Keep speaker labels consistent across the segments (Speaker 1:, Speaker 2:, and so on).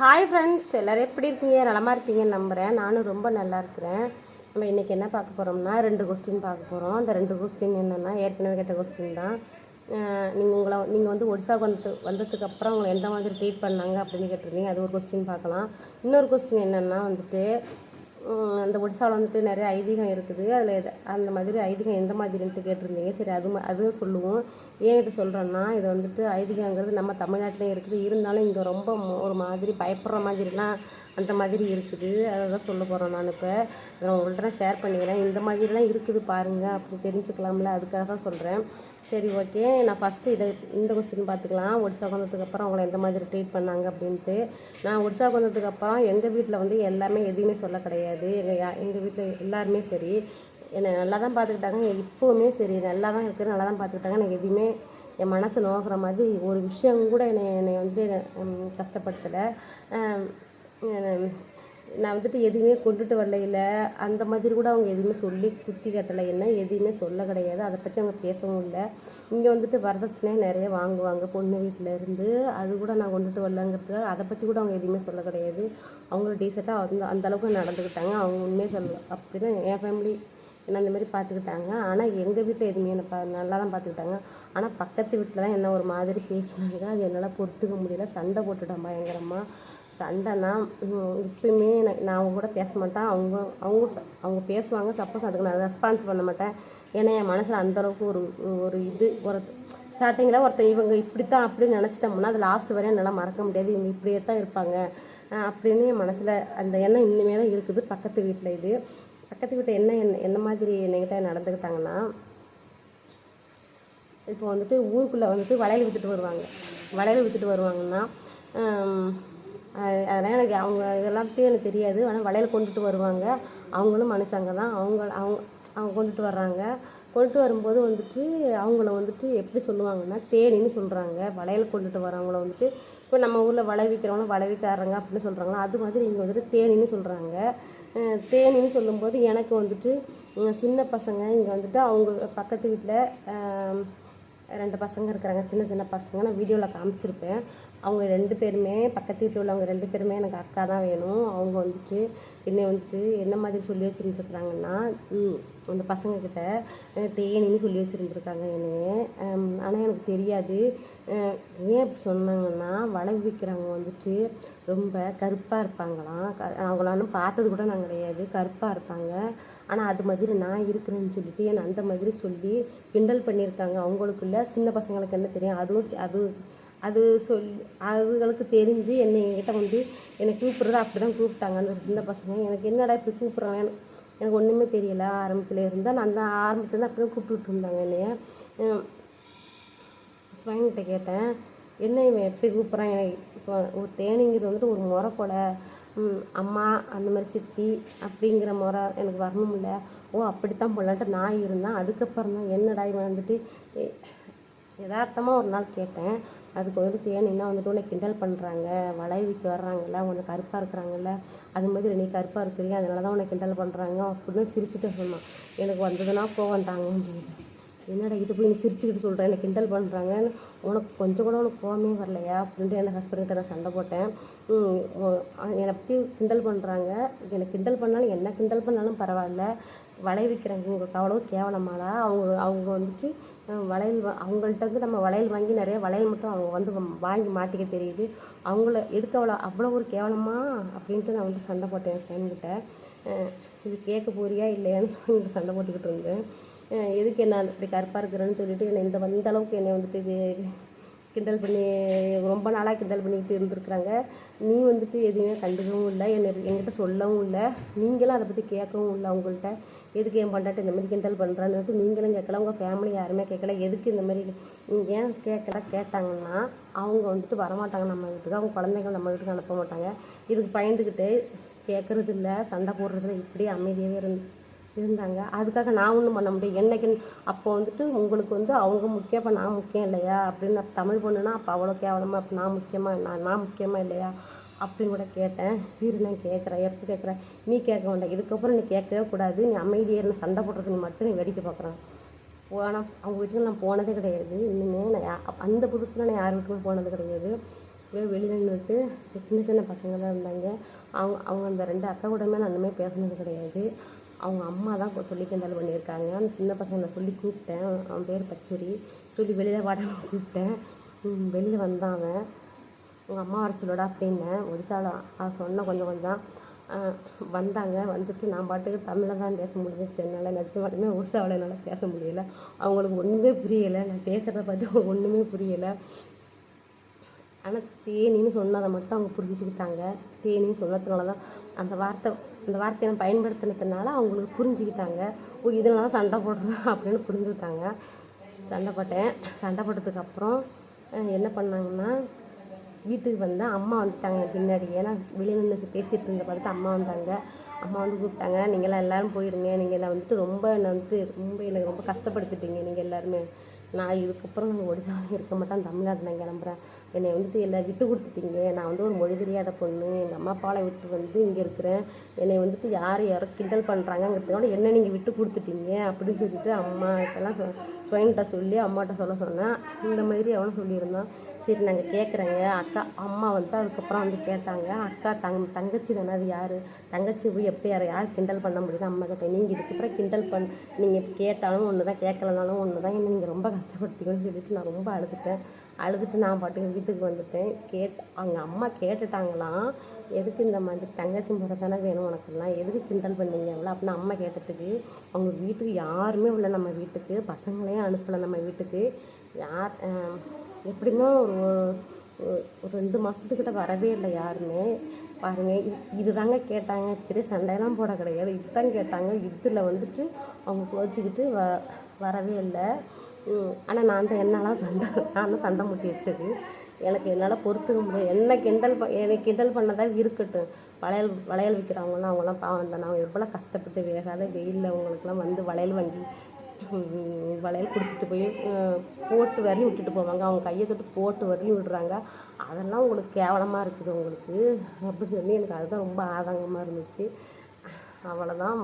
Speaker 1: Hi friends எல்லோரும் எப்படி இருக்கீங்க? நலமாக இருப்பீங்கன்னு நம்புகிறேன் நானும் ரொம்ப நல்லா இருக்கிறேன். நம்ம இன்றைக்கி என்ன பார்க்க போகிறோம்னா ரெண்டு கொஸ்டின் பார்க்க போகிறோம் அந்த ரெண்டு கொஸ்டின் என்னென்னா ஏற்கனவே கேட்ட கொஸ்டின் தான். நீங்கள் உங்களை நீங்கள் வந்து ஒடிசாவுக்கு வந்து வந்ததுக்கப்புறம் உங்களை எந்த மாதிரி ட்ரீட் பண்ணாங்க அப்படின்னு கேட்டிருந்தீங்க. அது ஒரு கொஸ்டின் பார்க்கலாம். இன்னொரு கொஸ்டின் என்னென்னா வந்துட்டு அந்த ஒடிசாவில் வந்துட்டு நிறைய ஐதீகம் இருக்குது. அதில் அந்த மாதிரி ஐதீகம் எந்த மாதிரின்ட்டு கேட்டிருந்தீங்க. சரி அது அதுவும் சொல்லுவோம். ஏன் இதை சொல்கிறேன்னா இது வந்துட்டு ஐதீகங்கிறது நம்ம தமிழ்நாட்டிலே இருக்குது. இருந்தாலும் இங்கே ரொம்ப ஒரு மாதிரி பயப்படுற மாதிரிலாம் அந்த மாதிரி இருக்குது. அதை தான் சொல்ல போகிறோம் நான் இப்போ. அதை உங்கள்கிட்ட நான் ஷேர் பண்ணிக்கிறேன். இந்த மாதிரிலாம் இருக்குது பாருங்கள் அப்படி தெரிஞ்சுக்கலாம்ல. அதுக்காக தான் சொல்கிறேன் சரி ஓகே. நான் ஃபஸ்ட்டு இதை இந்த கொஸ்டின் பார்த்துக்கலாம். ஒடிசா வந்ததுக்கு அப்புறம் அவங்கள எந்த மாதிரி ட்ரீட் பண்ணாங்க அப்படின்ட்டு. நான் ஒடிசா வந்ததுக்கு அப்புறம் எங்கள் வீட்டில் வந்து எல்லாமே எதுவுமே சொல்ல கிடையாது. எங்கள் யா எங்கள் வீட்டில் எல்லாருமே சரி. என்னை நல்லா தான் பார்த்துக்கிட்டாங்க. இப்போவுமே சரி. நல்லா தான் இருக்குது நல்லா தான் பார்த்துக்கிட்டாங்க. எனக்கு எதுவுமே என் மனசு நோக்கிற மாதிரி ஒரு விஷயம் கூட என்னை என்னை வந்து கஷ்டப்படுத்தலை. நான் வந்துட்டு எதுவுமே கொண்டுட்டு வரலையில. அந்த மாதிரி கூட அவங்க எதுவுமே சொல்லி குத்தி கட்டலை. என்ன எதுவுமே சொல்ல கிடையாது. அதை பற்றி அவங்க பேசவும் இல்லை. இங்கே வந்துட்டு வரதட்சணை நிறைய வாங்குவாங்க பொண்ணு வீட்டில் இருந்து. அது கூட நான் கொண்டுட்டு வரலங்கிறதுக்காக அதை பற்றி கூட அவங்க எதுவுமே சொல்ல கிடையாது. அவங்கள டீசெண்டாக அந்த அந்த அளவுக்கு நடந்துக்கிட்டாங்க. அவங்க உண்மையை சொல்ல அப்படி தான் என் ஃபேமிலி என்ன அந்த மாதிரி பார்த்துக்கிட்டாங்க ஆனால் எங்கள் வீட்டில் எதுவுமே என்னை பா நல்லா தான் பார்த்துக்கிட்டாங்க ஆனால் பக்கத்து வீட்டில் தான் என்ன ஒரு மாதிரி பேசினாங்க. அது என்னால் பொறுத்துக்க முடியல. சண்டை போட்டுட்டேன் பயங்கரமாக சண்டைனா ம், இப்பயுமே நான் அவங்க கூட பேச மாட்டேன். அவங்க அவங்க அவங்க பேசுவாங்க. சப்போஸ் அதுக்கு நான் ரெஸ்பான்ஸ் பண்ண மாட்டேன். ஏன்னா என் மனசில் அந்தளவுக்கு ஒரு ஒரு இது ஒரு ஸ்டார்டிங்கில் ஒருத்தன் இவங்க இப்படி தான் அப்படின்னு நினச்சிட்டோம்னா அது லாஸ்ட் வரையும் என்னால் மறக்க முடியாது. இவங்க இப்படியே தான் இருப்பாங்க. அப்படின்னு என் மனசில் அந்த எண்ணம் இன்னுமே தான் இருக்குது. பக்கத்து வீட்டில் இது. பக்கத்து வீட்டில் என்ன என்ன என்ன மாதிரி என்கிட்ட நடந்துக்கிட்டாங்கன்னா இப்போ வந்துட்டு ஊருக்குள்ளே வந்துட்டு வளையல் விற்றுட்டு வருவாங்க. வளையல் விற்றுட்டு வருவாங்கன்னா அதெல்லாம் எனக்கு அவங்க இதெல்லாத்தையும் எனக்கு தெரியாது. ஆனால் வளையல் கொண்டுட்டு வருவாங்க. அவங்களும் மனுஷங்க தான். அவங்க அவங்க அவங்க கொண்டுட்டு வர்றாங்க. கொண்டுட்டு வரும்போது வந்துட்டு அவங்கள வந்துட்டு எப்படி சொல்லுவாங்கன்னா தேனின்னு சொல்கிறாங்க வளையல் கொண்டுட்டு வரவங்கள வந்துட்டு இப்போ நம்ம ஊரில் வளை வளைவிக்காரங்க வளை அப்படின்னு சொல்கிறாங்களா அது மாதிரி இங்கே வந்துட்டு தேனின்னு சொல்கிறாங்க தேனின்னு சொல்லும்போது எனக்கு வந்துட்டு சின்ன பசங்க இங்கே வந்துட்டு அவங்க பக்கத்து வீட்டில் ரெண்டு பசங்க இருக்கிறாங்க. சின்ன சின்ன பசங்க. நான் வீடியோவில் காமிச்சிருப்பேன். அவங்க ரெண்டு பேருமே பக்கத்து வீட்டில் உள்ளவங்க ரெண்டு பேருமே எனக்கு அக்கா தான் வேணும். அவங்க வந்துட்டு என்னை வந்துட்டு என்ன மாதிரி சொல்லி வச்சுருந்துருக்குறாங்கன்னா அந்த பசங்கக்கிட்ட தேனின்னு சொல்லி வச்சுருந்துருக்காங்க என்னையே. ஆனால் எனக்கு தெரியாது. ஏன் அப்படி சொன்னாங்கன்னா வளை விற்கிறவங்க வந்துட்டு ரொம்ப கருப்பாக இருப்பாங்களாம் க பார்த்தது கூட நான் கிடையாது. கருப்பாக இருப்பாங்க. ஆனால் அது மாதிரி நான் இருக்கிறேன்னு சொல்லிட்டு என்னை அந்த மாதிரி சொல்லி கிண்டல் பண்ணியிருக்காங்க. அவங்களுக்குள்ள சின்ன பசங்களுக்கு என்ன தெரியும்? அதுவும் அது அது சொல் அதுகளுக்கு தெரிஞ்சு என்னை என்கிட்ட வந்து என்னை கூப்பிட்றது அப்படி தான் கூப்பிட்டாங்க அந்த சின்ன பசங்க. எனக்கு என்னடா இப்படி கூப்பிட்றாங்க? எனக்கு ஒன்றுமே தெரியல. ஆரம்பத்தில் இருந்தால் நான் தான் ஆரம்பத்துலேருந்து அப்படி தான் கூப்பிட்டுட்டு இருந்தாங்க என்னைய. ஸ்வயங்கிட்ட கேட்டேன். என்ன இவன் எப்படி கூப்பிட்றான்? எனக்கு ஒரு தேனிங்கிறது வந்துட்டு ஒரு முறை போல. அம்மா அந்த மாதிரி சித்தி அப்படிங்கிற முறை எனக்கு வரணும்ல. ஓ அப்படித்தான் போலான்ட்டு நான் இருந்தேன் அதுக்கப்புறம் தான் என்னடா இவன் வந்துட்டு யதார்த்தமாக ஒரு நாள் கேட்டேன். அதுக்கு வந்து ஏன்னா வந்துட்டு உன்னை கிண்டல் பண்ணுறாங்க வளைவிக்கு வர்றாங்கல்ல உன்னை கருப்பாக இருக்கிறாங்கல்ல. அது மாதிரி நீ கருப்பாக இருக்கிறீங்க அதனால தான் உன்னை கிண்டல் பண்ணுறாங்க அப்படின்னு சிரிச்சுட்டு சொன்னான். எனக்கு வந்ததுன்னா கோவம் தாங்க முடியல என்னடா இது போய் நீ சிரிச்சுக்கிட்டு சொல்கிறேன் என்னை கிண்டல் பண்ணுறாங்கன்னு உனக்கு கொஞ்சம் கூட உனக்கு கோவமே வரலையா? அப்படின்ட்டு என் ஹஸ்பண்ட்கிட்ட நான் சண்டை போட்டேன். என்னை பற்றி கிண்டல் பண்ணுறாங்க என்னை கிண்டல் பண்ணாலும் என்ன கிண்டல் பண்ணாலும் பரவாயில்ல. வளைவிக்கிறாங்க உங்களுக்கு அவ்வளோ கேவலமாடா. அவங்க அவங்க வந்துட்டு வளையல் வா- அவங்கள்ட்ட நம்ம வளையல் வாங்கி நிறைய வளையல் மட்டும் அவங்க வந்து வாங்கி மாட்டிக்க தெரியுது. அவங்கள எதுக்கு அவ்வளோ அவ்வளோ ஒரு கேவலமா? அப்படின்ட்டு நான் வந்து சண்டை போட்டேன் என் ஃப்ரெண்ட்கிட்ட இது கேட்க போறியா இல்லையான்னு சொல்லி சண்டை போட்டுக்கிட்டு இருந்தேன். எதுக்கு என்ன இப்படி கருப்பாக இருக்கிறேன்னு சொல்லிட்டு என்னை இந்த இந்த அளவுக்கு என்னை வந்துட்டு இது கிண்டல் பண்ணி ரொம்ப நாளாக கிண்டல் பண்ணிக்கிட்டு இருந்திருக்கிறாங்க. நீ வந்துட்டு எதுவுமே கண்டுக்கவும் இல்லை. என்னை என்கிட்ட சொல்லவும் இல்லை. நீங்களும் அதை பற்றி கேட்கவும் இல்லை அவங்கள்ட்ட எதுக்கு என் பண்ணாட்டு இந்த மாதிரி கிண்டல் பண்ணுறான்னு நீங்களும் கேட்கல. உங்கள் ஃபேமிலி யாருமே கேட்கல. எதுக்கு இந்த மாதிரி ஏன் கேட்கல? கேட்டாங்கன்னா அவங்க வந்துட்டு வரமாட்டாங்க. நம்ம வீட்டுக்கு அவங்க குழந்தைகள் நம்ம வீட்டுக்கு அனுப்ப மாட்டாங்க. இதுக்கு பயந்துக்கிட்டு கேட்குறது இல்லை. சண்டை போடுறதுல இப்படி அமைதியாகவே இருந்து இருந்தாங்க. அதுக்காக நான் ஒன்றும் பண்ண முடியும் என்னைக்கு அப்போ வந்துட்டு உங்களுக்கு வந்து அவங்க முக்கியம் அப்போ நான் முக்கியம் இல்லையா? அப்படின்னு தமிழ் பொண்ணுனா அப்போ அவ்வளோ கேவலமாக அப்போ நான் முக்கியமாக நான் நான் முக்கியமாக இல்லையா? அப்படின்னு கூட கேட்டேன். வீடு நான் கேட்குறேன். எப்போ கேட்குறேன்? நீ கேட்க வேண்டாம். இதுக்கப்புறம் நீ கேட்கவே கூடாது. நீ அமைதியாக இருந்து சண்டை போடுறது நீ மட்டும் நீ வேடிக்கை பார்க்குறேன். போனால் அவங்க வீட்டுக்கு நான் போனதே கிடையாது. இன்னுமே நான் அந்த புதுசில் நான் யார் வீட்டுக்கும் போனது கிடையாது. வெளியில் வெளியில நின்றுட்டு சின்ன சின்ன பசங்க தான் இருந்தாங்க. அவங்க அவங்க அந்த ரெண்டு அக்கா கூடமே நான் இன்னுமே பேசுனது கிடையாது. அவங்க அம்மா தான் கொ- சொல்லி கிண்டல் பண்ணியிருக்காங்க. அந்த சின்ன பசங்க நான் சொல்லி கூப்பிட்டேன். அவன் பேர் பச்சூரி. சொல்லி வெளியில் வாடான்னு கூப்பிட்டேன். வெளியில் வந்தான் அவன். உங்கள் அம்மா வர சொல்லடா அப்படின்னேன் ஒடிசாவில் அவன் சொன்ன கொஞ்சம் கொஞ்சம். வந்தாங்க. வந்துட்டு நான் பாட்டுக்கு தமிழில் தான் பேச முடிஞ்சிச்சு. என்னால் நிஜமாலுமே ஒடிசாவில் என்னால் பேச முடியலை. அவங்களுக்கு ஒன்றுமே புரியலை. நான் பேசுகிறத பார்த்து அவங்களுக்கு ஒன்றுமே புரியலை. ஆனால் தேனின்னு சொன்னதை மட்டும் அவங்க புரிஞ்சுக்கிட்டாங்க. தேனின்னு சொன்னதுனால தான் அந்த வார்த்தை அந்த வார்த்தையை நான் பயன்படுத்தினதுனால அவங்களுக்கு புரிஞ்சுக்கிட்டாங்க. ஓ இதனால தான் சண்டை போடுறேன் அப்படின்னு புரிஞ்சுக்கிட்டாங்க. சண்டை போட்டேன். சண்டை போட்டதுக்கப்புறம் என்ன பண்ணாங்கன்னா வீட்டுக்கு வந்தேன். அம்மா வந்துட்டாங்க என் பின்னாடி ஏன்னா வெளியே நின்று பேசிகிட்டு இருந்த பார்த்து அம்மா வந்தாங்க. அம்மா வந்து கூப்பிட்டாங்க நீங்களாம் எல்லாரும் போயிருங்க. நீங்கள் எல்லாம் வந்துட்டு ரொம்ப என்னை வந்துட்டு ரொம்ப எனக்கு ரொம்ப கஷ்டப்படுத்திட்டீங்க. நீங்கள் எல்லாருமே. நான் இதுக்கப்புறம் நாங்கள் ஒடிசாவில் இருக்க மாட்டேன். தமிழ்நாடு நான் கிளம்புறேன். என்னை வந்துட்டு எல்லாம் விட்டு கொடுத்துட்டீங்க. நான் வந்து ஒரு மொழி தெரியாத பொண்ணு. எங்கள் அம்மா அப்பாவை விட்டு வந்து இங்கே இருக்கிறேன். என்னை வந்துட்டு யார் யாரோ கிண்டல் பண்ணுறாங்கங்கிறதுனால என்ன நீங்கள் விட்டு கொடுத்துட்டீங்க அப்படின்னு சொல்லிட்டு அம்மா இப்போல்லாம் ஸ்வயன்கிட்ட சொல்லி அம்மாட்ட சொல்ல சொன்னேன். இந்த மாதிரி அவனும் சொல்லியிருந்தான் சரி நாங்கள் கேட்குறேங்க அக்கா அம்மா வந்து அதுக்கப்புறம் வந்து கேட்டாங்க. அக்கா தங் தங்கச்சி தானே அது யார்? தங்கச்சி போய் எப்படி யார் யார் கிண்டல் பண்ண முடியுது அம்மா கிட்ட. நீங்கள் இதுக்கப்புறம் கிண்டல் பண் நீங்கள் கேட்டாலும் ஒன்று தான் கேட்கலனாலும் ஒன்று தான் என்ன நீங்கள் ரொம்ப கஷ்டப்படுத்திக்கணும்னு சொல்லிட்டு நான் ரொம்ப அழுதுட்டேன். அழுதுட்டு நான் பாட்டுக்கு வீட்டுக்கு வந்துட்டேன். கேட் அவங்க அம்மா கேட்டுட்டாங்களாம் எதுக்கு இந்த மாதிரி தங்கச்சி முறை தானே வேணும் உனக்குலாம் எதுக்கு கிண்டல் பண்ணீங்க இவ்வளோ அப்படின்னு அம்மா கேட்டதுக்கு அவங்க வீட்டுக்கு யாருமே இல்லை நம்ம வீட்டுக்கு பசங்களையும் அனுப்பலை நம்ம வீட்டுக்கு. யார் எப்படின்னா ஒரு ஒரு- ரெண்டு மாதத்துக்கிட்ட வரவே இல்லை யாருமே. பாருங்கள் இது இதுதாங்க கேட்டாங்க. பெரிய சண்டையெல்லாம் போட கிடையாது. இதுதான் கேட்டாங்க. இதில் வந்துட்டு அவங்க கோச்சிக்கிட்டு வ வரவே இல்லை. ஆனால் நான் தான் என்னால் சண்டை நான் தான் சண்டை முட்டி வச்சது. எனக்கு என்னால் பொறுத்துக்க முடியாது என்ன கிண்டல் ப என்னை கிண்டல் பண்ணதான் இருக்கட்டும். வளையல் வளையல் விற்கிறவங்களாம் அவங்களாம் பாவம் தானே அவங்க எவ்வளோ கஷ்டப்பட்டு வேகாத வெயிலில் அவங்களுக்குலாம் வந்து வளையல் வாங்கி வளையல் கொடுத்துட்டு போய் போட்டு வரலையும் விட்டுட்டு போவாங்க. அவங்க கையை தொட்டு போட்டு வரலையும் விடுறாங்க. அதெல்லாம் உங்களுக்கு கேவலமாக இருக்குது உங்களுக்கு அப்படின்னு சொல்லி எனக்கு அதுதான் ரொம்ப ஆதங்கமாக இருந்துச்சு. அவ்வளோதான்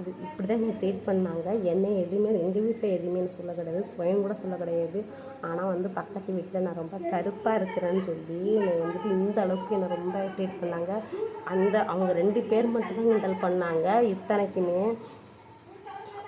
Speaker 1: இது இப்படி தான் என்னை ட்ரீட் பண்ணாங்க. என்னை எதுவுமே எங்கள் வீட்டில் எதுவுமே சொல்ல கிடையாது. ஸ்வயம் கூட சொல்ல கிடையாது. ஆனால் வந்து பக்கத்து வீட்டில் நான் ரொம்ப கருப்பாக இருக்கிறேன்னு சொல்லி என்னை வந்துட்டு இந்த அளவுக்கு என்னை ரொம்ப ட்ரீட் பண்ணாங்க. அந்த அவங்க ரெண்டு பேர் மட்டும்தான் கிண்டல் பண்ணாங்க. இத்தனைக்குமே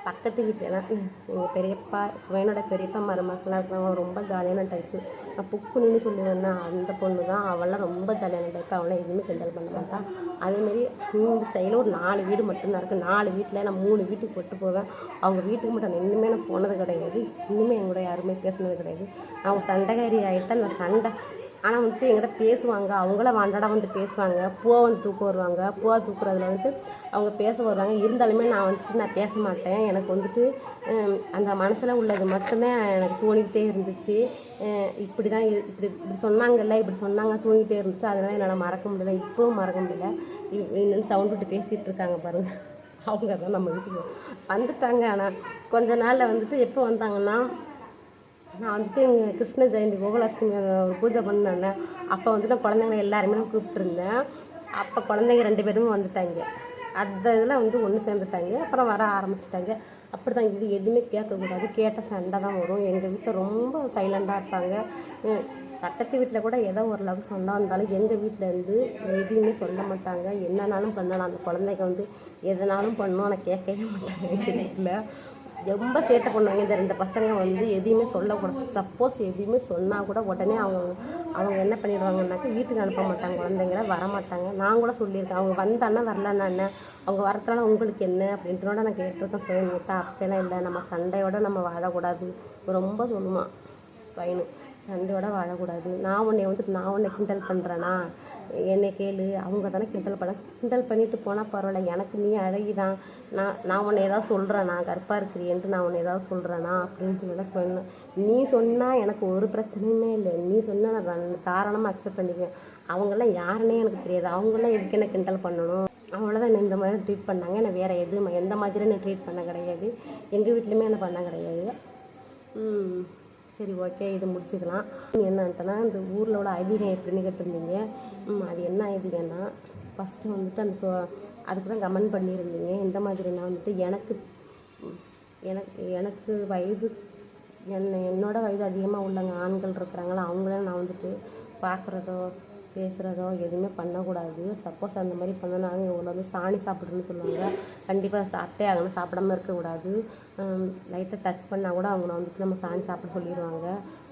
Speaker 1: பக்கத்து வீட்டிலலாம் எங்கள் பெரியப்பா சிவனோட பெரியப்பா மருமக்களாக இருக்கிறவங்க ரொம்ப ஜாலியான டைப்பு நான் புக்குன்னு சொல்லுவேன்னா அந்த பொண்ணு தான் அவளாம் ரொம்ப ஜாலியான டைப்பு அவளாம் எதுவுமே கிண்டல் பண்ண மாட்டான் அதேமாரி இந்த சைடில் ஒரு நாலு வீடு மட்டும்தான் இருக்குது நாலு வீட்டில் நான் மூணு வீட்டுக்கு போட்டு போவேன். அவங்க வீட்டுக்கு மட்டும் நான் இன்னுமே நான் போனது கிடையாது. இன்னுமே எங்கூட யாருமே பேசுனது கிடையாது. அவங்க ஒரு சண்டைக்காரி ஆகிட்டேன் அந்த சண்டை ஆனால் வந்துட்டு என்கிட்ட பேசுவாங்க. அவங்கள வாண்டடாக வந்து பேசுவாங்க. பூவை வந்து தூக்க வருவாங்க. பூவை தூக்குறதுல வந்துட்டு அவங்க பேச வருவாங்க. இருந்தாலுமே நான் வந்துட்டு நான் பேச மாட்டேன். எனக்கு வந்துட்டு அந்த மனசில் உள்ளது மட்டும்தான் எனக்கு தோணிக்கிட்டே இருந்துச்சு. இப்படி தான் இ- இப்படி இப்படி சொன்னாங்கல்ல இப்படி சொன்னாங்க தோணிக்கிட்டே இருந்துச்சு. அதனால் என்னால் மறக்க முடியல. இப்போவும் மறக்க முடியல. இன்னும் சவுண்ட் விட்டு பேசிகிட்டு இருக்காங்க பாருங்க. அவங்க தான் நம்ம வீட்டுக்கு வந்துட்டாங்க. ஆனால் கொஞ்ச நாளில் வந்துட்டு எப்போ வந்தாங்கன்னா நான் வந்துட்டு கிருஷ்ண ஜெயந்தி கோகுலாஷ்டமி ஒரு பூஜை பண்ணேன் அப்போ வந்துட்டு குழந்தைங்களை எல்லாருமே கூப்பிட்டுருந்தேன். அப்போ குழந்தைங்க ரெண்டு பேருமே வந்துட்டாங்க. அந்த இதில் வந்து ஒன்று சேர்ந்துட்டாங்க. அப்புறம் வர ஆரம்பிச்சிட்டாங்க. அப்படி தான் இது எதுவுமே கேட்கக்கூடாது. கேட்ட சண்டை தான் வரும். எங்கள் வீட்டில் ரொம்ப சைலண்டாக இருப்பாங்க. பக்கத்து வீட்டில் கூட ஏதோ ஓரளவுக்கு சண்டை வந்தாலும் எங்கள் வீட்டில் இருந்து எதுவுமே சொல்ல மாட்டாங்க. என்னன்னாலும் பண்ணலாம். அந்த குழந்தைங்க வந்து எதனாலும் பண்ணும். ஆனால் கேட்கவே மாட்டாங்க எங்கள் வீட்டில். ரொம்ப சேட்டை பண்ணுவாங்க. இந்த ரெண்டு பசங்க வந்து எதையுமே சொல்லக்கூடாது. சப்போஸ் எதையுமே சொன்னால் கூட உடனே அவங்க அவங்க என்ன பண்ணிடுவாங்கன்னாக்கா வீட்டுக்கு அனுப்ப மாட்டாங்க. குழந்தைங்கள வர மாட்டாங்க நான் கூட சொல்லியிருக்கேன். அவங்க வந்தானா வரலன்னா என்ன? அவங்க வரதுனால உங்களுக்கு என்ன? அப்படின்ட்டு கூட நான் கேட்டிருக்கேன் சுயன்கிட்ட அப்படியெல்லாம் இல்லை. நம்ம சண்டையோடு நம்ம வாழக்கூடாது. ரொம்ப சொல்லுவான். பையனு. சண்டையோட வாழக்கூடாது. நான் உன்னை வந்துட்டு நான் உன்னை கிண்டல் பண்ணுறேனா என்னை கேளு அவங்க தானே கிண்டல் பண்ண கிண்டல் பண்ணிட்டு போனால் பரவாயில்ல எனக்கு நீ அழகிதான். நான் நான் உன்னை ஏதாவது சொல்கிறேனா கர்ப்பாக இருக்கிறியன்ட்டு நான் உன்னை ஏதாவது சொல்கிறேனா அப்படின்னு சொல்லி சொன்னேன் நீ சொன்னால் எனக்கு ஒரு பிரச்சனையுமே இல்லை. நீ சொன்னால் நான் தாராளமாக அக்செப்ட் பண்ணிக்குவேன். அவங்களாம் யாருன்னே எனக்கு தெரியாது. அவங்களாம் எதுக்கு என்ன கிண்டல் பண்ணணும்? அவ்வளோதான் என்னை இந்த மாதிரி ட்ரீட் பண்ணாங்க. என்னை வேறு எதுவும் எந்த மாதிரி என்ன ட்ரீட் பண்ண கிடையாது. எங்கள் வீட்லேயுமே என்ன பண்ண கிடையாது. சரி ஓகே இது முடிச்சுக்கலாம். என்னன்ட்டுனா இந்த ஊரில் உள்ள ஐதீகம் எப்படின்னு கேட்டிருந்தீங்க. அது என்ன ஐதீகம்னா ஃபஸ்ட்டு வந்துட்டு அந்த சோ அதுக்கு தான் கமெண்ட் பண்ணியிருந்தீங்க. இந்த மாதிரி நான் வந்துட்டு எனக்கு எனக்கு எனக்கு வயது என்ன என்னோடய வயது அதிகமாக உள்ளவங்க ஆண்கள் இருக்கிறாங்களா அவங்கள நான் வந்துட்டு பார்க்குறதோ பேசுகிறதோ எதுவுமே பண்ணக்கூடாது. சப்போஸ் அந்த மாதிரி பண்ணனா இங்கே வந்து சாணி சாப்பிட்றேன்னு சொல்லுவாங்க. கண்டிப்பாக சாப்பிட்டே ஆகணும். சாப்பிடாம இருக்கக்கூடாது. லைட்டாக டச் பண்ணால் கூட அவங்கள வந்துட்டு நம்ம சாணி சாப்பிட சொல்லிடுவாங்க.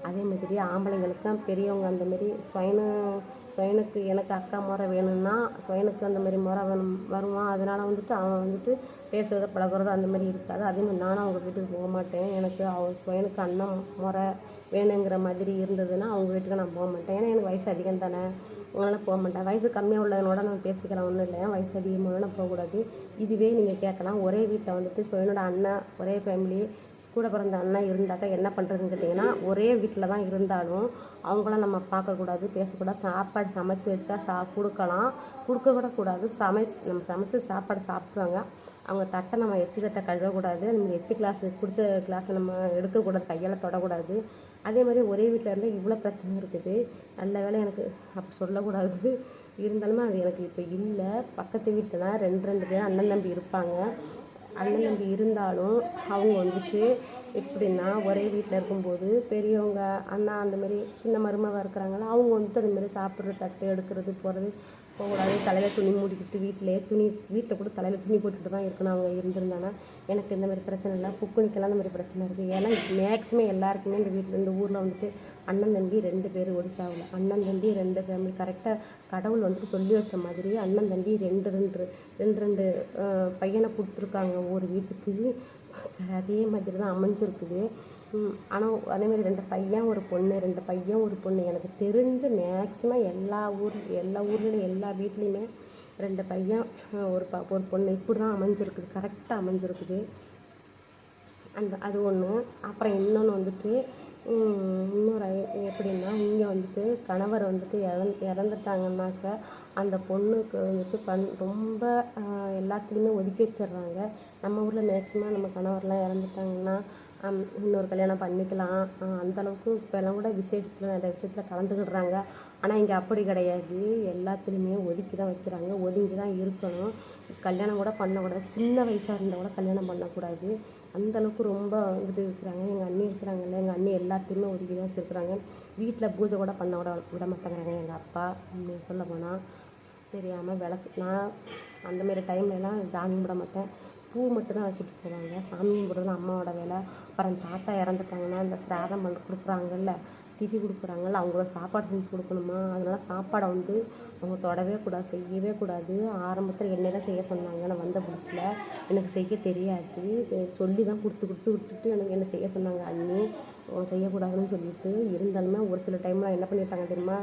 Speaker 1: அதே மாதிரி ஆம்பளைங்களுக்கும் பெரியவங்க அந்த மாதிரி ஸ்வைனு ஸ்வைனுக்கு எனக்கு அக்கா முறை வேணும்னா ஸ்வைனுக்கு அந்த மாதிரி முறை வேணும் வருவான் அதனால் வந்துட்டு அவன் வந்துட்டு பேசுவதை பழகிறதோ அந்த மாதிரி இருக்காது. அதேமாதிரி நானும் அவங்க வீட்டுக்கு போக மாட்டேன். எனக்கு அவன் ஸ்வைனுக்கு அண்ணன் முறை வேணுங்கிற மாதிரி இருந்ததுன்னா அவங்க வீட்டுக்கு நான் போக மாட்டேன். ஏன்னா எனக்கு வயசு அதிகம் தானே. அதனால் போக மாட்டேன். வயசு கம்மியாக உள்ளதனோட நம்ம பேசிக்கலாம். ஒன்றும் இல்லை வயசு அதிகமாக போகக்கூடாது. இதுவே நீங்கள் கேட்கலாம். ஒரே வீட்டில் வந்துட்டு ஸ்வைனோட அண்ணன் ஒரே ஃபேமிலி கூட பிறந்த அண்ணன் இருந்தாக்கா என்ன பண்ணுறதுன்னு கேட்டிங்கன்னா ஒரே வீட்டில் தான் இருந்தாலும் அவங்களாம் நம்ம பார்க்கக்கூடாது பேசக்கூடாது. சாப்பாடு சமைச்சு வச்சா சா கொடுக்கலாம். கொடுக்க கூட கூடாது. சமை நம்ம சமைச்சு சாப்பாடு சாப்பிடுவாங்க. அவங்க தட்டை நம்ம எச்சு தட்டை கழுவக்கூடாது. நம்ம எச்சு கிளாஸ் பிடிச்ச கிளாஸை நம்ம எடுக்கக்கூடாது. கையால் தொடக்கூடாது. அதே மாதிரி ஒரே வீட்டில் இருந்தால் இவ்வளோ பிரச்சனை இருக்குது. நல்ல வேலை எனக்கு அப்படி சொல்லக்கூடாது. இருந்தாலுமே அது எனக்கு இப்போ இல்லை. பக்கத்து வீட்டில் தான் ரெண்டு ரெண்டு பேர் அண்ணன் தம்பி இருப்பாங்க. அண்ணன் தம்பி இருந்தாலும் அவங்க வந்துட்டு எப்படின்னா ஒரே வீட்டில் இருக்கும்போது பெரியவங்க அண்ணா அந்தமாரி சின்ன மருமக இருக்கிறாங்களா அவங்க வந்துட்டு அதுமாரி சாப்பிட்ற தட்டு எடுக்கிறது போகிறது போகக்கூடாது. தலையில் துணி மூடிக்கிட்டு வீட்டிலே துணி வீட்டில் கூட தலையில் துணி போட்டுட்டு தான் இருக்கணும் அவங்க இருந்திருந்தாங்கன்னா எனக்கு இந்த மாதிரி பிரச்சனை இல்லை. புக்குனிக்கெல்லாம் இந்த மாதிரி பிரச்சனை இருக்குது. ஏன்னா மேக்ஸிமம் எல்லாருக்குமே இந்த வீட்டில் இந்த ஊரில் வந்துட்டு அண்ணன் தம்பி ரெண்டு பேர் ஒடிசாவில். அண்ணன் தம்பி ரெண்டு ஃபேமிலி கரெக்டாக கடவுள் வந்துட்டு சொல்லி வச்ச மாதிரி அண்ணன் தம்பி ரெண்டு ரெண்டு ரெண்டு ரெண்டு பையனை கொடுத்துருக்காங்க ஒரு வீட்டுக்கு. அதே மாதிரி தான் அமைஞ்சிருக்குது ஆனால் அதேமாதிரி ரெண்டு பையன் ஒரு பொண்ணு ரெண்டு பையன் ஒரு பொண்ணு. எனக்கு தெரிஞ்ச மேக்ஸிமம் எல்லா ஊர் எல்லா ஊர்லேயும் எல்லா வீட்லேயுமே ரெண்டு பையன் ஒரு ப ஒரு பொண்ணு. இப்படி தான் அமைஞ்சிருக்குது கரெக்டாக அமைஞ்சிருக்குது. அந்த அது ஒன்று அப்புறம் இன்னொன்று வந்துட்டு இன்னொரு எப்படின்னா இங்கே வந்துட்டு கணவர் வந்துட்டு இறந் இறந்துட்டாங்கன்னாக்க அந்த பொண்ணுக்கு வந்துட்டு பண் ரொம்ப எல்லாத்துலேயுமே ஒதுக்கி வச்சிடுறாங்க. நம்ம ஊரில் மேக்ஸிமம் நம்ம கணவர்லாம் இறந்துட்டாங்கன்னா இன்னொரு கல்யாணம் பண்ணிக்கலாம். அந்தளவுக்கு இப்போலாம் இப்போல்லாம் கூட விசேஷத்தில் நிறைய விஷயத்தில் கலந்துக்கிடுறாங்க. ஆனால் இங்கே அப்படி கிடையாது. எல்லாத்துலேயுமே ஒதுக்கி தான் வைக்கிறாங்க. ஒதுங்கி தான் இருக்கணும். கல்யாணம் கூட பண்ணக்கூடாது சின்ன வயசாக இருந்தால் கூட கல்யாணம் பண்ணக்கூடாது அந்த அளவுக்கு ரொம்ப இது இருக்கிறாங்க. எங்கள் அண்ணி இருக்கிறாங்கல்ல எங்கள் அண்ணி எல்லாத்தையுமே ஒதுக்கி தான் வச்சுருக்குறாங்க. வீட்டில் பூஜை கூட பண்ண விட விட மாட்டேங்கிறாங்க. எங்கள் அப்பா சொல்ல போனால் தெரியாமல் விளக்கு நான் அந்தமாரி டைம்லலாம் சாமி கும்பிட மாட்டேன். பூ மட்டும்தான் வச்சுட்டு போவாங்க. சாமி கும்பிட்றது அம்மாவோட வேலை. அப்புறம் தாத்தா இறந்துட்டாங்கன்னா இந்த சிராதம் பண்ணி கொடுக்குறாங்கல்ல திதி கொடுக்குறாங்கல்ல அவங்கள சாப்பாடு செஞ்சு கொடுக்கணுமா? அதனால் சாப்பாடை வந்து அவங்க தொடவே கூடாது செய்யவே கூடாது. ஆரம்பத்தில் என்னை தான் செய்ய சொன்னாங்க. நான் வந்த புதுசில் எனக்கு செய்ய தெரியாது. செ- சொல்லி தான் கொடுத்து கொடுத்து விட்டுட்டு எனக்கு என்ன செய்ய சொன்னாங்க? அண்ணி செய்யக்கூடாதுன்னு சொல்லிட்டு இருந்தாலுமே ஒரு சில டைமில் என்ன பண்ணிட்டாங்க தெரியுமா?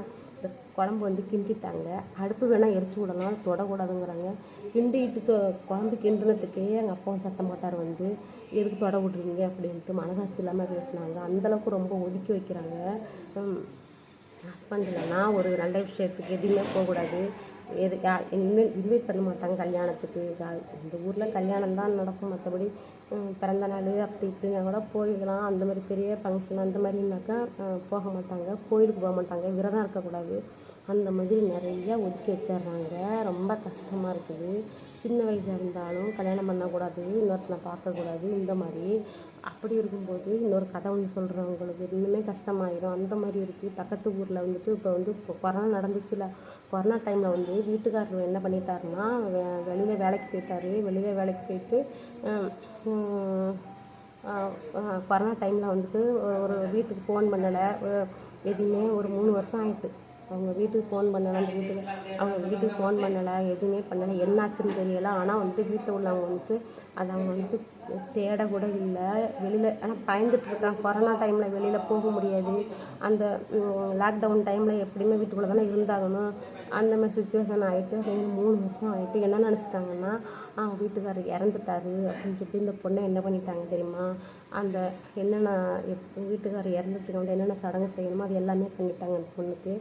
Speaker 1: குழம்பு வந்து கிண்டிட்டாங்க. அடுப்பு வேணால் எரிச்சு விடலாம். தொடக்கூடாதுங்கிறாங்க. கிண்டிட்டு சொ குழம்பு கிண்டினத்துக்கே எங்கள் அப்பா சத்தம் போட்டார் வந்து. எதுக்கு தொட விட்றீங்க? அப்படின்ட்டு மனசாட்சி இல்லாமல் பேசினாங்க. அந்தளவுக்கு ரொம்ப ஒதுக்கி வைக்கிறாங்க. ஹஸ்பண்ட் இல்லைன்னா ஒரு நல்ல விஷயத்துக்கு எதுவுமே போகக்கூடாது. எது யா இனிமேல் இன்வைட் பண்ண மாட்டாங்க கல்யாணத்துக்கு. இந்த ஊரில் கல்யாணம் தான் நடக்கும். மற்றபடி பிறந்த நாள் அப்படி இப்படின்னா கூட போய்க்கலாம் அந்த மாதிரி பெரிய ஃபங்க்ஷன் அந்த மாதிரினாக்கா போக மாட்டாங்க. கோயிலுக்கு போக மாட்டாங்க. விரதம் இருக்கக்கூடாது. அந்த மாதிரி நிறையா ஒதுக்கி வச்சிடுறாங்க. ரொம்ப கஷ்டமாக இருக்குது. சின்ன வயசாக இருந்தாலும் கல்யாணம் பண்ணக்கூடாது. இன்னொருத்தனை பார்க்கக்கூடாது. இந்த மாதிரி. அப்படி இருக்கும்போது இன்னொரு கதை ஒன்று சொல்கிறவங்களுக்கு இன்னுமே கஷ்டமாயிடும் அந்த மாதிரி இருக்குது பக்கத்து ஊரில் வந்துட்டு இப்போ வந்து இப்போ கொரோனா நடந்துச்சுல. கொரோனா டைமில் வந்து வீட்டுக்காரர் என்ன பண்ணிட்டாருன்னா வெளியில் வேலைக்கு போயிட்டாரு. வெளியில் வேலைக்கு போயிட்டு கொரோனா டைமில் வந்துட்டு ஒரு ஒரு வீட்டுக்கு ஃபோன் பண்ணலை. எதுவுமே ஒரு மூணு வருஷம் ஆயிட்டு. அவங்க வீட்டுக்கு ஃபோன் பண்ணலை. அந்த வீட்டுக்கு அவங்க வீட்டுக்கு ஃபோன் பண்ணலை. எதுவுமே பண்ணலை. என்னாச்சுன்னு தெரியலை. ஆனால் வந்துட்டு வீட்டில் உள்ளவங்க வந்துட்டு அதை அவங்க வந்துட்டு தேட கூட இல்லை வெளியில் ஆனால் பயந்துட்டுருக்கான் கொரோனா டைமில் வெளியில் போக முடியாது. அந்த லாக்டவுன் டைமில் எப்படியுமே வீட்டுக்குள்ளே தானே இருந்தாகணும். அந்த மாதிரி சுச்சுவேஷன் ஆகிட்டு ரெண்டு மூணு வருஷம் ஆகிட்டு என்ன நினச்சிட்டாங்கன்னா வீட்டுக்காரர் இறந்துட்டாரு அப்படின்னு சொல்லிட்டு இந்த பொண்ணை என்ன பண்ணிட்டாங்க தெரியுமா? அந்த என்னென்ன எப் வீட்டுக்காரர் இறந்ததுக்கு வந்து என்னென்ன சடங்கு செய்யணுமோ அது எல்லாமே பண்ணிட்டாங்க அந்த பொண்ணுக்கு.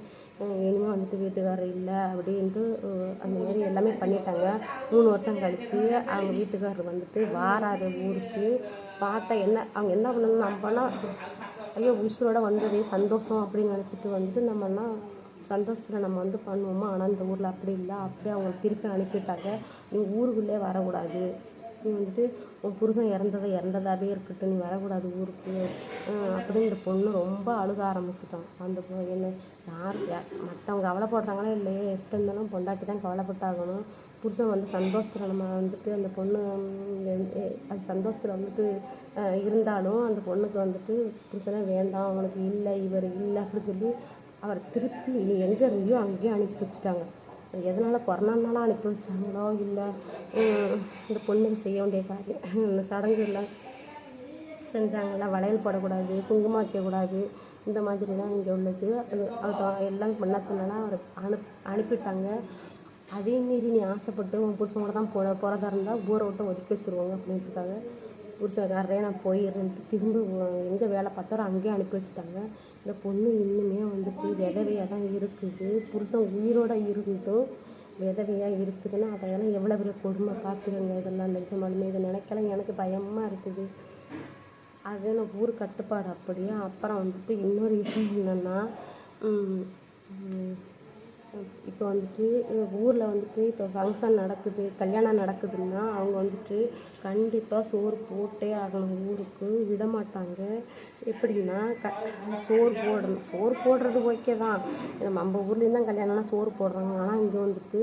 Speaker 1: இனிமேல் வந்துட்டு வீட்டுக்காரர் இல்லை அப்படின்ட்டு அந்த மாதிரி எல்லாமே பண்ணிட்டாங்க. மூணு வருஷம் கழித்து அவங்க வீட்டுக்காரர் வந்துட்டு வாராரு. ஊருக்கு பார்த்தா என்ன அவங்க என்ன பண்ணணும் நம்ம பண்ணால் ஐயோ உசுரோட வந்ததே சந்தோஷம் அப்படின்னு நினச்சிட்டு வந்துட்டு நம்மலாம் சந்தோஷத்தில் நம்ம வந்து பண்ணுவோமா? ஆனால் இந்த ஊரில் அப்படி இல்லை. அப்படியே அவங்க திருப்பி அனுப்பிட்டாங்க. நீ ஊருக்குள்ளே வரக்கூடாது. நீ வந்துட்டு உன் புருஷன் இறந்ததை இறந்ததாகவே இருக்கட்டும். நீ வரக்கூடாது ஊருக்கு. அப்படின்னு இந்த பொண்ணு ரொம்ப அழுக ஆரம்பிச்சிட்டான். அந்த பொண்ணு என்ன யார் யா- மற்றவங்க கவலைப்படுறாங்களோ இல்லையே? எப்படி இருந்தாலும் பொண்டாட்டி தான் கவலைப்பட்டாகணும். புருஷன் வந்து சந்தோஷத்தில் நம்ம வந்துட்டு அந்த பொண்ணு அது சந்தோஷத்தில் வந்துட்டு இருந்தாலும் அந்த பொண்ணுக்கு வந்துட்டு புருஷனே வேண்டாம் அவனுக்கு இல்லை இவர் இல்லை அப்படின்னு சொல்லி அவர் திருப்பி நீ எங்கே இருந்தியோ அங்கேயே அனுப்பி வச்சுட்டாங்க. அது எதனால் கொரோனானால அனுப்பி வச்சாங்களோ இல்லை இந்த பொண்ணுக்கு செய்ய வேண்டிய காரியம் இந்த சடங்குலாம் செஞ்சாங்கல்ல வளையல் போடக்கூடாது குங்குமம் வைக்கக்கூடாது இந்த மாதிரிலாம் இங்கே உள்ளது. அது அது எல்லாம் பண்ணதுனால அவர் அனுப் அனுப்பிட்டாங்க. அதே மீறி நீ ஆசைப்பட்டு உன் புருஷனோட தான் போட போகிறதா இருந்தால் ஊரை விட்டு ஒதுக்கி வச்சுருவாங்க அப்படின்றதுக்காக புருஷக்காரரே நான் போயிடுறேன்ட்டு திரும்ப எங்கே வேலை பார்த்தாரோ அங்கேயே அனுப்பி வச்சுட்டாங்க. இந்த பொண்ணு இன்னுமே வந்துட்டு விதவையாக தான் இருக்குது. புருஷன் உயிரோட இருந்தும் விதவையாக இருக்குதுன்னா அதெல்லாம் எவ்வளோ பெரிய கொடுமை பார்த்துக்கோங்க. இதெல்லாம் நிஜமாலுமே இதை நினைக்கலாம். எனக்கு பயமாக இருக்குது. அது நான் ஊர் கட்டுப்பாடு அப்படியே? அப்புறம் வந்துட்டு இன்னொரு விஷயம் என்னென்னா இப்போ வந்துட்டு ஊரில் வந்துட்டு இப்போ ஃபங்க்ஷன் நடக்குது கல்யாணம் நடக்குதுன்னா அவங்க வந்துட்டு கண்டிப்பாக சோறு போட்டே ஆகணும் ஊருக்கு. விட மாட்டாங்க. எப்படின்னா க சோறு போடணும். சோறு போடுறது ஓகே தான். நம்ம ஊர்லேயும் தான் கல்யாணம்னா சோறு போடுறாங்க. ஆனால் இங்கே வந்துட்டு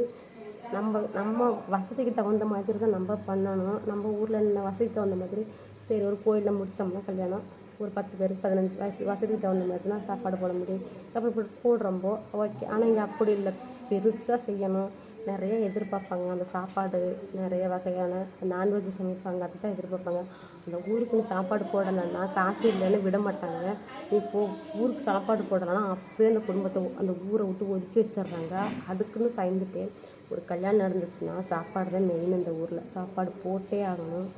Speaker 1: நம்ம நம்ம வசதிக்கு தகுந்த மாதிரி தான் நம்ம பண்ணணும். நம்ம ஊரில் என்ன வசதிக்கு தகுந்த மாதிரி சரி ஒரு கோயிலில் முடித்தோம்னா கல்யாணம். ஒரு பத்து பேர் பதினஞ்சு வயசு வசதிக்கு தகுந்த மாதிரி தான் சாப்பாடு போட முடியும். அப்புறம் இப்படி போடுறோம்போ ஓகே. ஆனால் இங்கே அப்படி இல்லை. பெருசாக செய்யணும். நிறைய எதிர்பார்ப்பாங்க. அந்த சாப்பாடு நிறைய வகையான நான்வெஜ் சமைப்பாங்க. அதை தான் எதிர்பார்ப்பாங்க. அந்த ஊருக்கு நீ சாப்பாடு போடலைன்னா காசு இல்லைன்னு விட மாட்டாங்க. நீ போ ஊருக்கு சாப்பாடு போடலைன்னா அப்படியே அந்த குடும்பத்தை அந்த ஊரை விட்டு ஒதுக்கி வச்சிடுறாங்க. அதுக்குன்னு பயந்துட்டு ஒரு கல்யாணம் நடந்துச்சுன்னா சாப்பாடு தான் மெயின் இந்த ஊரில். சாப்பாடு போட்டே ஆகணும்.